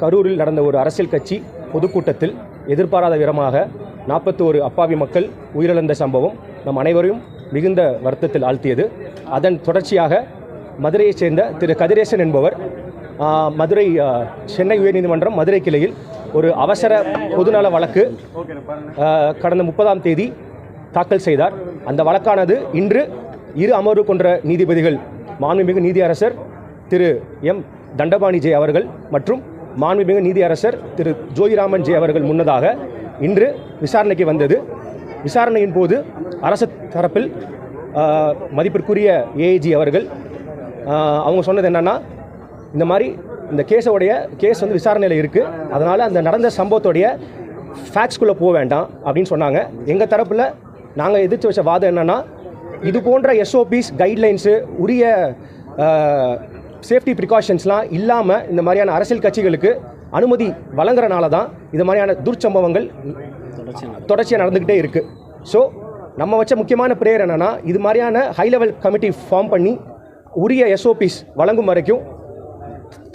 கரூரில் நடந்த ஒரு அரசியல் கட்சி பொதுக்கூட்டத்தில் எதிர்பாராத விதமாக நாற்பத்தோரு அப்பாவி மக்கள் உயிரிழந்த சம்பவம் நம் அனைவரையும் மிகுந்த வருத்தத்தில் ஆழ்த்தியது. அதன் தொடர்ச்சியாக மதுரையைச் சேர்ந்த திரு கதிரேசன் என்பவர் மதுரை சென்னை உயர்நீதிமன்றம் மதுரை கிளையில் ஒரு அவசர பொதுநல வழக்கு கடந்த முப்பதாம் தேதி தாக்கல் செய்தார். அந்த வழக்கானது இன்று இரு அமர்வு கொன்ற நீதிபதிகள் மாண்புமிகு நீதியரசர் திரு எம். தண்டபாணி ஜெய் அவர்கள் மற்றும் மாண்புமிகு நீதியரசர் திரு ஜோயிராமன் ஜே அவர்கள் முன்னதாக இன்று விசாரணைக்கு வந்தது. விசாரணையின் போது அரசு தரப்பில் மதிப்பிற்குரிய ஏஐஜி அவர்கள் அவங்க சொன்னது என்னென்னா இந்த மாதிரி இந்த கேஸோடைய கேஸ் வந்து விசாரணையில் இருக்குது அதனால் அந்த நடந்த சம்பவத்தோடைய ஃபேக்ட்ஸ்குள்ளே போக வேண்டாம் அப்படின்னு சொன்னாங்க. எங்கள் தரப்பில் நாங்கள் எதிர்த்து வச்ச வாதம் என்னென்னா இது போன்ற எஸ்ஓபிஸ் கைட்லைன்ஸு உரிய சேஃப்டி ப்ரிகாஷன்ஸ்லாம் இல்லாமல் இந்த மாதிரியான அரசியல் கட்சிகளுக்கு அனுமதி வழங்குறனால தான் இது மாதிரியான துர்ச்சம்பவங்கள் தொடர்ச்சியாக நடந்துக்கிட்டே இருக்குது ஸோ நம்ம வச்ச முக்கியமான ப்ரேயர் என்னென்னா இது மாதிரியான ஹை லெவல் கமிட்டி ஃபார்ம் பண்ணி உரிய எஸ்ஓபிஸ் வழங்கும் வரைக்கும்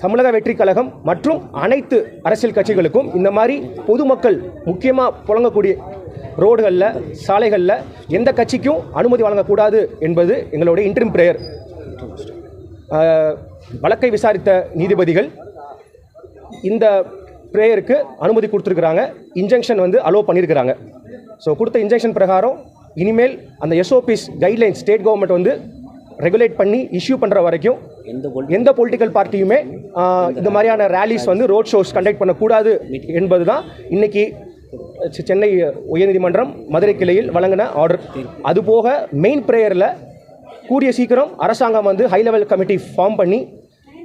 தமிழக வெற்றி கழகம் மற்றும் அனைத்து அரசியல் கட்சிகளுக்கும் இந்த மாதிரி பொதுமக்கள் முக்கியமாக புழங்கக்கூடிய ரோடுகளில் சாலைகளில் எந்த கட்சிக்கும் அனுமதி வழங்கக்கூடாது என்பது எங்களுடைய இன்ட்ரிம் பிரேயர் வழக்கை விசாரித்த நீதிபதிகள் இந்த ப்ரேயருக்கு அனுமதி கொடுத்துருக்குறாங்க. இன்ஜெக்ஷன் வந்து அலோவ் பண்ணியிருக்கிறாங்க ஸோ கொடுத்த இன்ஜெக்ஷன் பிரகாரம் இனிமேல் அந்த எஸ்ஓபிஸ் கைட்லைன் ஸ்டேட் கவர்மெண்ட் வந்து ரெகுலேட் பண்ணி இஷ்யூ பண்ணுற வரைக்கும் எந்த பொலிட்டிக்கல் பார்ட்டியுமே இந்த மாதிரியான ரேலிஸ் வந்து ரோட் ஷோஸ் கண்டக்ட் பண்ணக்கூடாது என்பது தான் இன்னைக்கு செ- சென்னை உயர்நீதிமன்றம் மதுரை கிளையில் வழங்கின ஆர்டர் அதுபோக மெயின் ப்ரேயரில் கூடிய சீக்கிரம் அரசாங்கம் வந்து ஹை லெவல் கமிட்டி ஃபார்ம் பண்ணி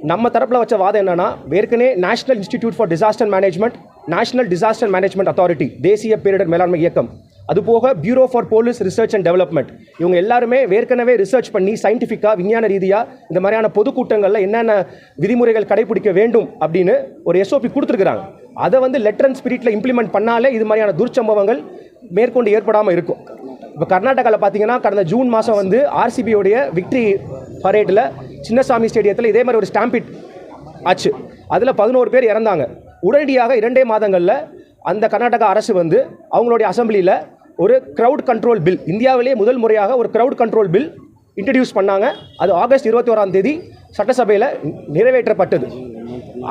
நம்ம தரப்பில் வச்ச வாதம் என்னன்னா ஏற்கனவே national institute for disaster management national disaster management authority தேசிய பேரிடர் மேலாண்மை இயக்கம் அதுபோக bureau for police research and development இவங்க எல்லாருமே ஏற்கனவே ரிசர்ச் பண்ணி சயின்டிஃபிக்காக விஞ்ஞான ரீதியாக இந்த மாதிரியான பொதுக்கூட்டங்களில் என்னென்ன விதிமுறைகள் கடைபிடிக்க வேண்டும் அப்படின்னு ஒரு எஸ்ஓபி கொடுத்துருக்குறாங்க. அதை வந்து லெட்டர் அண்ட் ஸ்பிரிட்டில் இம்ப்ளிமெண்ட் பண்ணாலே இது மாதிரியான துர்ச்சம்பவங்கள் மேற்கொண்டு ஏற்படாமல் இருக்கும். இப்போ கர்நாடகாவில் பார்த்தீங்கன்னா கடந்த ஜூன் மாதம் வந்து ஆர்சிபியோடைய விக்டரி பரேட்டில் சின்னசாமி ஸ்டேடியத்தில் இதே மாதிரி ஒரு ஸ்டாம்பிட் ஆச்சு. அதில் பதினோரு பேர் இறந்தாங்க. உடனடியாக இரண்டே மாதங்களில் அந்த கர்நாடகா அரசு வந்து அவங்களுடைய அசெம்பிளியில் ஒரு க்ரௌட் கண்ட்ரோல் பில் இந்தியாவிலேயே முதல் முறையாக ஒரு க்ரௌட் கண்ட்ரோல் பில் இன்ட்ரடியூஸ் பண்ணாங்க. அது ஆகஸ்ட் இருபத்தி ஓராம் தேதி சட்டசபையில் நிறைவேற்றப்பட்டது.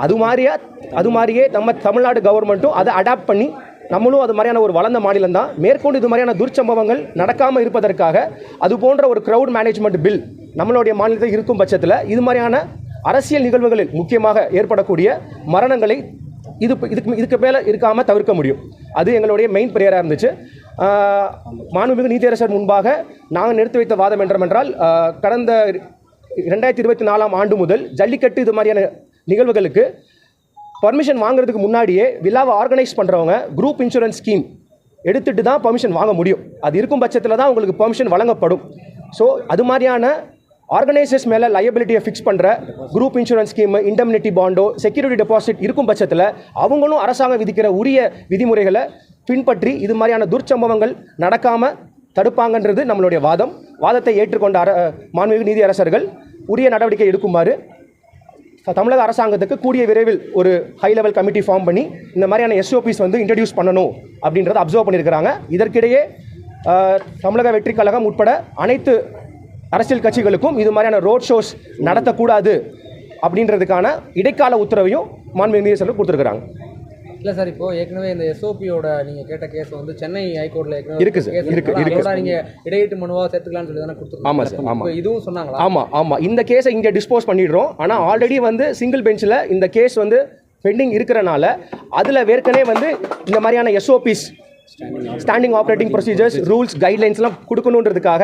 அது மாதிரியா அது மாதிரியே நம்ம தமிழ்நாடு கவர்மெண்ட்டும் அதை அடாப்ட் பண்ணி நம்மளும் அது மாதிரியான ஒரு வளர்ந்த மாநிலம் தான். மேற்கொண்டு இது மாதிரியான துர்ச்சம்பவங்கள் நடக்காமல் இருப்பதற்காக அது போன்ற ஒரு க்ரௌட் மேனேஜ்மெண்ட் பில் நம்மளுடைய மாநிலத்தில் இருக்கும் பட்சத்தில் இது மாதிரியான அரசியல் நிகழ்வுகளில் முக்கியமாக ஏற்படக்கூடிய மரணங்களை இது இதுக்கு இதுக்கு மேலே இருக்காமல் தவிர்க்க முடியும். அது எங்களுடைய மெயின் ப்ரேயராக இருந்துச்சு. மாண்புமிகு நீதியரசர் முன்பாக நாங்கள் நிறுத்தி வைத்த வாதம் என்றால் கடந்த ரெண்டாயிரத்தி இருபத்தி நாலாம் ஆண்டு முதல் ஜல்லிக்கட்டு இது மாதிரியான நிகழ்வுகளுக்கு பர்மிஷன் வாங்குறதுக்கு முன்னாடியே விழாவை ஆர்கனைஸ் பண்ணுறவங்க குரூப் இன்சூரன்ஸ் ஸ்கீம் எடுத்துட்டு தான் பர்மிஷன் வாங்க முடியும். அது இருக்கும் பட்சத்தில் தான் உங்களுக்கு பர்மிஷன் வழங்கப்படும். ஸோ அது மாதிரியான ஆர்கனைசர்ஸ் மேலே லயபிலிட்டியை ஃபிக்ஸ் பண்ணுற குரூப் இன்சூரன்ஸ் ஸ்கீம் இண்டம்னிட்டி பாண்டோ செக்யூரிட்டி டெபாசிட் இருக்கும் பட்சத்தில் அவங்களும் அரசாங்கம் விதிக்கிற உரிய விதிமுறைகளை பின்பற்றி இது மாதிரியான துர்ச்சம்பவங்கள் நடக்காமல் தடுப்பாங்கன்றது நம்மளுடைய வாதம். வாதத்தை ஏற்றுக்கொண்ட அர மாண்புமிகு நீதியரசர்கள் உரிய நடவடிக்கை எடுக்குமாறு தமிழக அரசாங்கத்துக்கு கூடிய விரைவில் ஒரு ஹை லெவல் கமிட்டி ஃபார்ம் பண்ணி இந்த மாதிரியான எஸ்ஓபிஸ் வந்து இன்ட்ரடியூஸ் பண்ணணும் அப்படின்றத அப்சர்வ் பண்ணியிருக்கிறாங்க. இதற்கிடையே தமிழக வெற்றி கழகம் உட்பட அனைத்து அரசியல் கட்சிகளுக்கும் இது மாதிரியான ரோட் ஷோஸ் நடத்தக்கூடாது அப்படின்றதுக்கான இடைக்கால உத்தரவையும் மாண்புமிகு நீதியரசர்கள் கொடுத்துருக்குறாங்க. இல்லை சார் இப்போ ஏற்கனவே இந்த எஸ்ஓபியோட நீங்க கேட்ட கேஸ் வந்து சென்னை ஹைகோர்ட்ல ஏற்கனவே இருக்கு சார், இருக்கு, இருக்கு. அதோட நீங்க இடையீட்டு மனுவா சேர்த்துக்கலாம்னு சொல்லி தானே கொடுத்துருக்கோம் ஆமா சார், ஆமா. இப்போ இதுவும் சொன்னாங்களா? ஆமாம் ஆமாம் இந்த கேஸை இங்கே டிஸ்போஸ் பண்ணிடுறோம். ஆனால் ஆல்ரெடி வந்து சிங்கிள் பெஞ்சில் இந்த கேஸ் வந்து பெண்டிங் இருக்கிறனால அதில் ஏற்கனவே வந்து இந்த மாதிரியான SOPs standing operating procedures rules கைட்லைன்ஸ்லாம் கொடுக்கணுன்றதுக்காக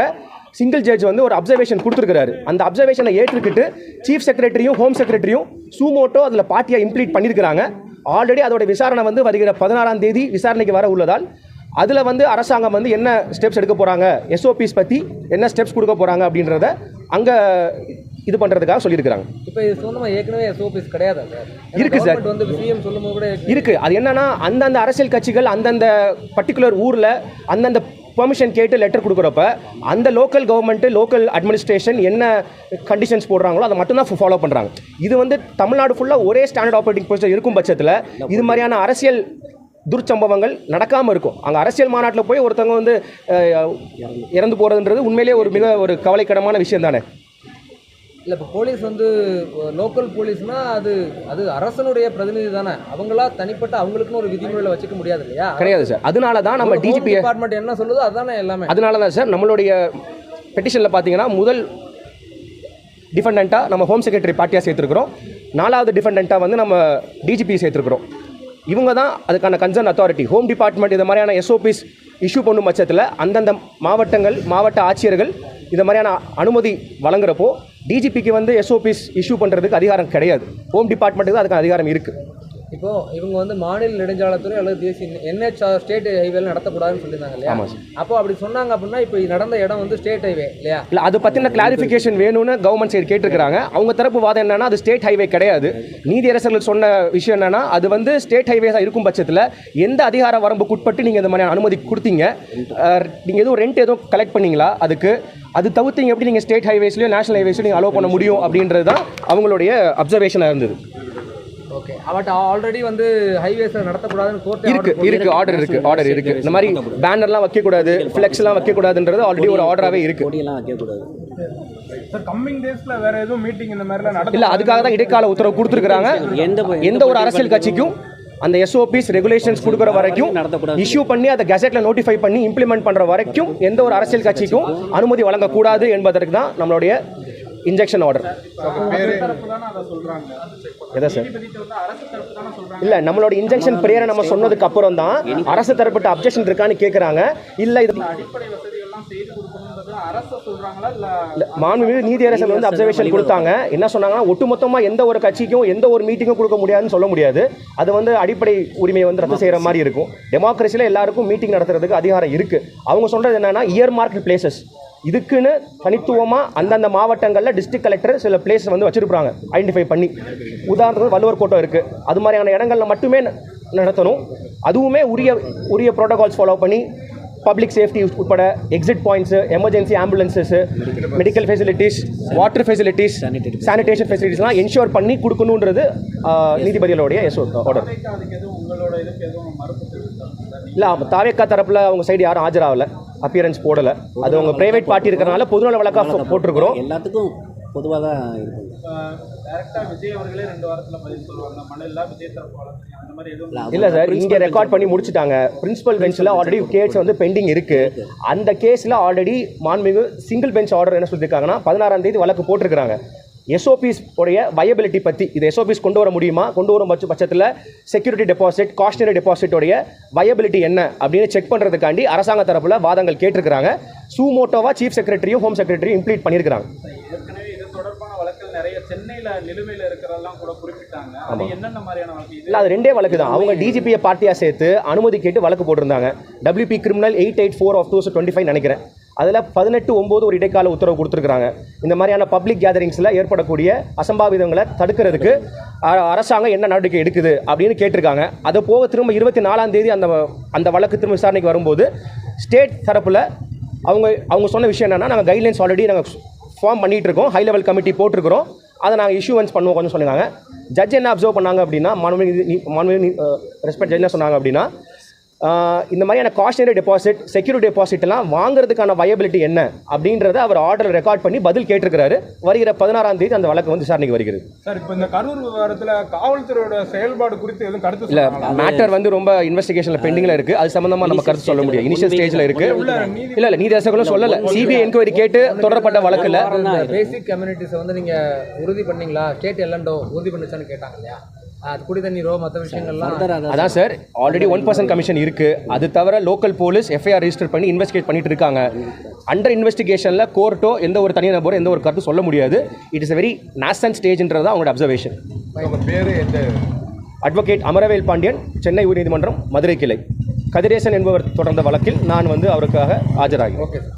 சிங்கிள் ஜட்ஜ் வந்து ஒரு அப்சர்வேஷன் கொடுத்துருக்காரு அந்த அப்சர்வேஷனை ஏற்றுக்கிட்டு சீஃப் செக்ரட்டரியும் ஹோம் செக்ரட்டரியும் சூமோட்டோ அதில் பார்ட்டியாக இம்ப்ளீட் பண்ணியிருக்கிறாங்க ஆல்ரெடி அதோட விசாரணை வந்து வருகிற பதினாறாம் தேதி விசாரணைக்கு வர உள்ளதால் அதில் வந்து அரசாங்கம் வந்து என்ன ஸ்டெப்ஸ் எடுக்க போகிறாங்க எஸ்ஓபிஸ் பற்றி என்ன ஸ்டெப்ஸ் கொடுக்க போகிறாங்க அப்படின்றத அங்கே இது பண்ணுறதுக்காக சொல்லியிருக்கிறாங்க. இப்போ இது சொந்தமா ஏற்கனவே எஸ்ஓபிஸ் கிடையாது சார் இருக்கு சார். வந்து சிஎம் சொல்லும் போது கூட இருக்கு. அது என்னன்னா அந்தந்த அரசியல் கட்சிகள் அந்தந்த பர்டிகுலர் ஊரில் அந்தந்த பெர்மிஷன் கேட்டு லெட்டர் கொடுக்குறப்ப அந்த லோக்கல் கவர்மெண்ட்டு லோக்கல் அட்மினிஸ்ட்ரேஷன் என்ன கண்டிஷன்ஸ் போடுறாங்களோ அதை மட்டும்தான் ஃபாலோ பண்ணுறாங்க இது வந்து தமிழ்நாடு ஃபுல்லாக ஒரே ஸ்டாண்டர்ட் ஆப்ரேட்டிங் ப்ரொசீஜர் இருக்கும் பட்சத்தில் இது மாதிரியான அரசியல் துர்ச்சம்பவங்கள் நடக்காமல் இருக்கும். அங்கே அரசியல் மாநாட்டில் போய் ஒருத்தவங்க வந்து இறந்து போகிறதுன்றது உண்மையிலேயே ஒரு மிக ஒரு கவலைக்கிடமான விஷயம் தானே இல்லை இப்போ போலீஸ் வந்து லோக்கல் போலீஸ்னா அது அது அரசனுடைய பிரதிநிதி தானே. அவங்களா தனிப்பட்ட அவங்களுக்குன்னு ஒரு விதிமுறையில் வச்சுக்க முடியாது இல்லையா? கிடையாது சார் அதனால தான் நம்ம டிஜிபி டிபார்ட்மெண்ட் என்ன சொல்லுதோ அதானே எல்லாமே. அதனால தான் சார் நம்மளுடைய பெட்டிஷனில் பார்த்தீங்கன்னா முதல் டிஃபெண்டண்ட்டாக நம்ம ஹோம் செக்ரட்டரி பார்ட்டியாக சேர்த்துருக்குறோம். நாலாவது டிஃபெண்டண்ட்டாக வந்து நம்ம டிஜிபி சேர்த்துருக்குறோம். இவங்க தான் அதுக்கான கன்சர்ன் அத்தாரிட்டி ஹோம் டிபார்ட்மெண்ட் இது மாதிரியான எஸ்ஓபிஸ் இஷ்யூ பண்ணும் பட்சத்தில் அந்தந்த மாவட்டங்கள் மாவட்ட ஆட்சியர்கள் இது மாதிரியான அனுமதி வழங்குறப்போ டிஜிபிக்கு வந்து எஸ்ஓபிஸ் இஷ்யூ பண்ணுறதுக்கு அதிகாரம் கிடையாது. ஹோம் டிபார்ட்மெண்ட்டுக்கு அதுக்கு அதுக்கான அதிகாரம் இருக்குது இப்போ இவங்க வந்து மாநில நெடுஞ்சாலைத்துறை அல்லது தேசிய என்ஹெச் ஸ்டேட் ஹைவேல நடத்தக்கூடாதுன்னு சொல்லியிருந்தாங்க இல்லையா? அப்போ அப்படி சொன்னாங்க அப்படின்னா இப்போ நடந்த இடம் வந்து ஸ்டேட் ஹைவே இல்லையா? இல்லை அது பற்றின கிளாரிஃபிகேஷன் வேணும்னு கவர்மெண்ட் சைடு கேட்டிருக்கிறாங்க. அவங்க தரப்பு வாதம் என்னன்னா அது ஸ்டேட் ஹைவே கிடையாது. நீதியரசர்கள் சொன்ன விஷயம் என்னன்னா அது வந்து ஸ்டேட் ஹைவே தான் இருக்கும் பட்சத்தில் எந்த அதிகார வரம்புக்குட்பட்டு நீங்கள் இந்த மாதிரியான அனுமதி கொடுத்தீங்க? நீங்கள் எதுவும் ரெண்ட் எதுவும் கலெக்ட் பண்ணீங்களா அதுக்கு? அது தவிர்த்தீங்க எப்படி நீங்கள் ஸ்டேட் ஹைவேஸ்லையும் நேஷனல் ஹைவேஸ்லையும் நீங்கள் அலோவ் பண்ண முடியும் அப்படின்றது தான் அவங்களுடைய அப்சர்வேஷனாக இருந்தது. ஓகே பட் ஆல்ரெடி வந்து ஹைவேஸில் நடத்தக்கூடாதுன்னு கோர்ட் இருக்கு இருக்கு ஆர்டர் இருக்கு ஆர்டர் இருக்கு. இந்த மாதிரி பேனர்லாம் வைக்கக்கூடாது ஃப்ளெக்ஸ்லாம் வைக்கக்கூடாதுன்றது ஆல்ரெடி ஒரு ஆர்டராகவே இருக்கு. கொடியெல்லாம் வைக்கக்கூடாது. சார் கம்மிங் டேஸ்ல வேற எதுவும் மீட்டிங் இந்த மாதிரிலாம் நடத்த இல்ல அதுக்காக தான் இடைக்கால உத்தரவு கொடுத்துருக்காங்க எந்த எந்த ஒரு அரசியல் கட்சிக்கும் அந்த எஸ்ஓபிஸ் ரெகுலேஷன்ஸ் கொடுக்குற வரைக்கும். இஷ்யூ பண்ணி அதை கெசெட்ல நோட்டிஃபை பண்ணி இம்ப்ளிமெண்ட் பண்ற வரைக்கும் எந்த ஒரு அரசியல் கட்சிக்கும் அனுமதி வழங்கக்கூடாது என்பதற்கு தான் நம்மளுடைய இன்ஜெக்ஷன் ஆர்டர் எதை சார்? இல்ல நம்மளோட இன்ஜெக்ஷன் பிரேயரை நம்ம சொன்னதுக்கு அப்புறம் தான் அரசு தரப்பட்ட அப்ஜெக்ஷன் இருக்கான்னு கேக்குறாங்க. இல்ல இது அடிப்படை வசதிகள்லாம் செய்து கொடுக்கணுன்றது அரசு சொல்றாங்களா இல்ல இல்ல, மாண்புமிகு நீதியரசர் வந்து அப்சர்வேஷன் கொடுத்தாங்க. என்ன சொன்னாங்கன்னா ஒட்டுமொத்தமா எந்த ஒரு கட்சிக்கும் எந்த ஒரு மீட்டிங்கும் கொடுக்க முடியாதுன்னு சொல்ல முடியாது. அது வந்து அடிப்படை உரிமையை வந்து ரத்து செய்யற மாதிரி இருக்கும். டெமோக்ரஸியில் எல்லாருக்கும் மீட்டிங் நடத்துறதுக்கு அதிகாரம் இருக்கு. அவங்க சொல்றது என்னன்னா இயர் மார்க் பிளேசஸ் இதுக்குன்னு தனித்துவமாக அந்தந்த மாவட்டங்களில் டிஸ்ட்ரிக்ட் கலெக்டர் சில பிளேஸ் வந்து வச்சிருப்பாங்க ஐடென்டிஃபை பண்ணி. உதாரணத்துக்கு வள்ளுவர் கோட்டம் இருக்குது அது மாதிரியான இடங்கள்ல மட்டுமே நடத்தணும். அதுவுமே உரிய உரிய ப்ரோட்டோகால்ஸ் ஃபாலோ பண்ணி பப்ளிக் சேஃப்டி உட்பட exit points emergency ambulances medical facilities water facilities sanitation ஃபெசிலிட்டிஸ்லாம் என்ஷூர் பண்ணி கொடுக்கணுன்றது நீதிபதிகளுடைய எஸ் ஆர்டர் இல்லை தாவேக்கா தரப்பில் அவங்க சைடு யாரும் ஆஜராகல அப்பியரன்ஸ் போடலை. அது அவங்க பிரைவேட் பார்ட்டி இருக்கிறனால பொதுநல வழக்காக போட்டிருக்கிறோம். எல்லாத்துக்கும் பொதுவாக தான் இருக்கும் டைரக்டா விஜய் அவர்களே ரெண்டு வாரத்துல பதில் சொல்லுவாங்க. மழையில விஜய் தரப்பு வழக்கு அந்த மாதிரி எதுவும் இல்லை சார் இங்கே ரெக்கார்ட் பண்ணி முடிச்சிட்டாங்க. பிரின்சிபல் பெஞ்சில் ஆல்ரெடி கேஸ் வந்து பெண்டிங் இருக்குது அந்த கேஸில் ஆல்ரெடி மாண்புமிகு சிங்கிள் பெஞ்ச் ஆர்டர் என்ன சொல்லியிருக்காங்கன்னா பதினாறாம் தேதி வழக்கு போட்டிருக்கிறாங்க. எஸ்ஓபிஸ் உடைய வயபிலிட்டி பற்றி இது எஸ்ஓபிஸ் கொண்டு வர முடியுமா? கொண்டு வரும் பட்ச பட்சத்தில் செக்யூரிட்டி டெபாசிட் காஸ்டனரி டெபாசிட்டோடைய வயபிலிட்டி என்ன அப்படின்னு செக் பண்ணுறதுக்காண்டி அரசாங்க தரப்பில் வாதங்கள் கேட்டிருக்கிறாங்க. சூமோட்டோவா சீஃப் செக்ரட்டரியும் ஹோம் செக்ரட்டரியும் இம்ப்ளீட் பண்ணியிருக்கிறாங்க ஏற்கனவே இது தொடர்பான வழக்குகள் நிறைய சென்னையில நிலுவையில இருக்கிறதெல்லாம் கூட குறிப்பிட்டாங்க. அது என்னென்ன மாதிரியான வழக்கு? இல்லை அது ரெண்டே வழக்கு தான். அவங்க டிஜிபியை பார்ட்டியாக சேர்த்து அனுமதி கேட்டு வழக்கு போட்டிருந்தாங்க. WP criminal eight eight four of two twenty five நினைக்கிறேன். அதில் பதினெட்டு ஒம்பது ஒரு இடைக்கால உத்தரவு கொடுத்துருக்காங்க இந்த மாதிரியான பப்ளிக் கேதரிங்ஸில் ஏற்படக்கூடிய அசம்பாவிதங்களை தடுக்கிறதுக்கு அரசாங்கம் என்ன நடவடிக்கை எடுக்குது அப்படின்னு கேட்டிருக்காங்க. அதை போக திரும்ப இருபத்தி நாலாம் தேதி அந்த அந்த வழக்கு திரும்ப விசாரணைக்கு வரும்போது ஸ்டேட் தரப்பில் அவங்க அவங்க சொன்ன விஷயம் என்னன்னா நாங்கள் கைட்லைன்ஸ் ஆல்ரெடி நாங்கள் ஃபார்ம் பண்ணிகிட்ருக்கோம் ஹை லெவல் கமிட்டி போட்டிருக்கிறோம். அதை நாங்கள் இஷ்யூவன்ஸ் பண்ணுவோம் கொஞ்சம் சொன்னாங்க. ஜட்ஜ் என்ன அப்சர்வ் பண்ணாங்க அப்படின்னா மாண்புமிகு மாண்புமிகு ரெஸ்பெக்ட் ஜட்ஜ் என்ன சொன்னாங்க அப்படின்னா இந்த மாதிரியான காஸ்டனரி டெபாசிட் செக்யூரிட்டி டெபாசிட்லாம் வாங்குறதுக்கான வயபிலிட்டி என்ன அப்படின்றத அவர் ஆர்டர் ரெக்கார்ட் பண்ணி பதில் கேட்டிருக்கிறாரு. வருகிற பதினாறாம் தேதி அந்த வழக்கு வந்து விசாரணைக்கு வருகிறது. சார் இப்போ இந்த கரூர் விவகாரத்துல காவல்துறையோட செயல்பாடு குறித்து எதுவும் கருத்து இல்லை? மேட்டர் வந்து ரொம்ப இன்வெஸ்டிகேஷனில் பெண்டிங்கில் இருக்குது அது சம்மந்தமாக நம்ம கருத்து சொல்ல முடியும் இனிஷியல் ஸ்டேஜில் இருக்குது இல்லை இல்லை நீதியரசர்களும் சொல்லலை. சிபிஐ என்கொயரி கேட்டு தொடரப்பட்ட வழக்கில் பேசிக் கம்யூனிட்டிஸை வந்து நீங்க உறுதி பண்ணீங்களா? ஸ்டேட் எல்லண்டோ உறுதி பண்ணுச்சான்னு கேட்டாங்க இல்லையா? குடி தண்ணீரோ மற்ற விஷயங்கள்லாம் அதான் sir already one percent commission இருக்கு. அது தவிர லோக்கல் போலீஸ் எஃப்ஐஆர் ரெஜிஸ்டர் பண்ணி இன்வெஸ்டிகேட் பண்ணிட்டு இருக்காங்க. அண்டர் இன்வெஸ்டிகேஷனில் கோர்ட்டோ எந்த ஒரு தனிநபரோ எந்த ஒரு கருத்து சொல்ல முடியாது. இட் இஸ் வெரி நாசன் ஸ்டேஜ்ன்றது தான் அவங்களோட அப்சர்வேஷன் அட்வொகேட் அமரவேல் பாண்டியன் சென்னை உயர்நீதிமன்றம் மதுரை கிளை. கதிரேசன் என்பவர் தொடர்ந்த வழக்கில் நான் வந்து அவருக்காக ஆஜராகி ஓகே சார்